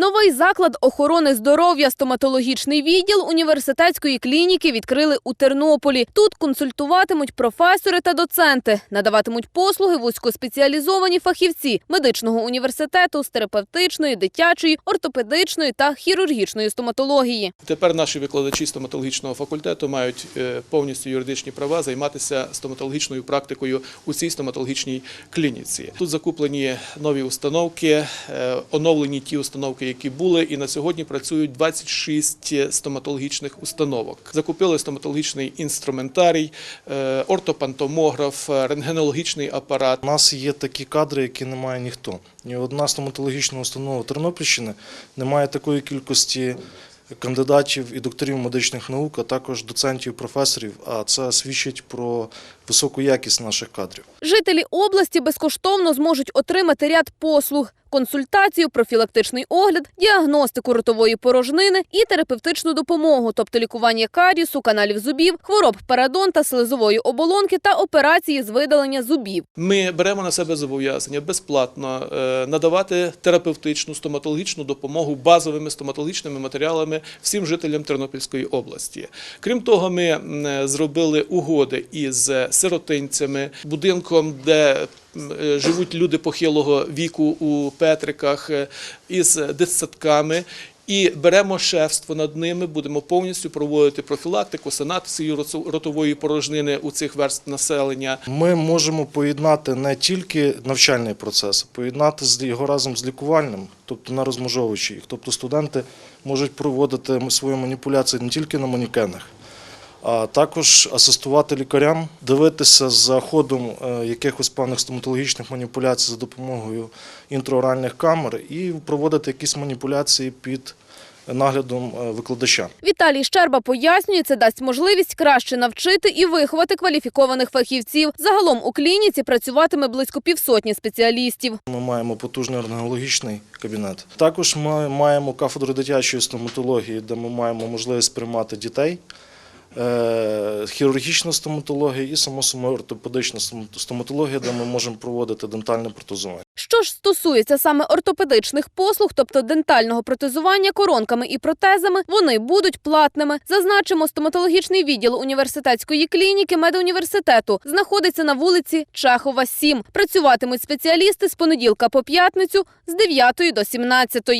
Новий заклад охорони здоров'я, стоматологічний відділ університетської клініки відкрили у Тернополі. Тут консультуватимуть професори та доценти, надаватимуть послуги вузькоспеціалізовані фахівці медичного університету з терапевтичної, дитячої, ортопедичної та хірургічної стоматології. Тепер наші викладачі стоматологічного факультету мають е, повністю юридичні права займатися стоматологічною практикою у цій стоматологічній клініці. Тут закуплені нові установки, е, оновлені ті установки, які були, і на сьогодні працюють 26 стоматологічних установок. Закупили стоматологічний інструментарій, е, ортопантомограф, е, рентгенологічний апарат. У нас є такі кадри, які не має ніхто. Ні одна стоматологічна установа Тернопільщини не має такої кількості кандидатів і докторів медичних наук, а також доцентів, професорів. А це свідчить про високу якість наших кадрів. Жителі області безкоштовно зможуть отримати ряд послуг. Консультацію, профілактичний огляд, діагностику ротової порожнини і терапевтичну допомогу, тобто лікування карісу, каналів зубів, хвороб парадонта, слизової оболонки та операції з видалення зубів. Ми беремо на себе зобов'язання безплатно е, надавати терапевтичну стоматологічну допомогу базовими стоматологічними матеріалами всім жителям Тернопільської області. Крім того, ми е, зробили угоди із сиротинцями, будинком, де живуть люди похилого віку у Петриках, е, із дитсадками. І беремо шефство над ними, будемо повністю проводити профілактику, санацію ротової порожнини у цих верст населення. Ми можемо поєднати не тільки навчальний процес, а поєднати його разом з лікувальним, тобто на розмножовуючи їх. Тобто студенти можуть проводити м- свої маніпуляції не тільки на манікенах, а також асистувати лікарям, дивитися за ходом е, якихось певних стоматологічних маніпуляцій за допомогою інтраоральних камер і проводити якісь маніпуляції під наглядом е, викладача. Віталій Щерба пояснює, це дасть можливість краще навчити і виховати кваліфікованих фахівців. Загалом у клініці працюватиме близько півсотні спеціалістів. Ми маємо потужний рентгенологічний кабінет. Також ми маємо кафедру дитячої стоматології, де ми маємо можливість приймати дітей, хірургічна стоматологія і само собою ортопедична стоматологія, де ми можемо проводити дентальне протезування. Що ж стосується саме ортопедичних послуг, тобто дентального протезування коронками і протезами, вони будуть платними. Зазначимо, стоматологічний відділ університетської клініки медуніверситету знаходиться на вулиці Чехова, 7. Працюватимуть спеціалісти з понеділка по п'ятницю з 9 до 17.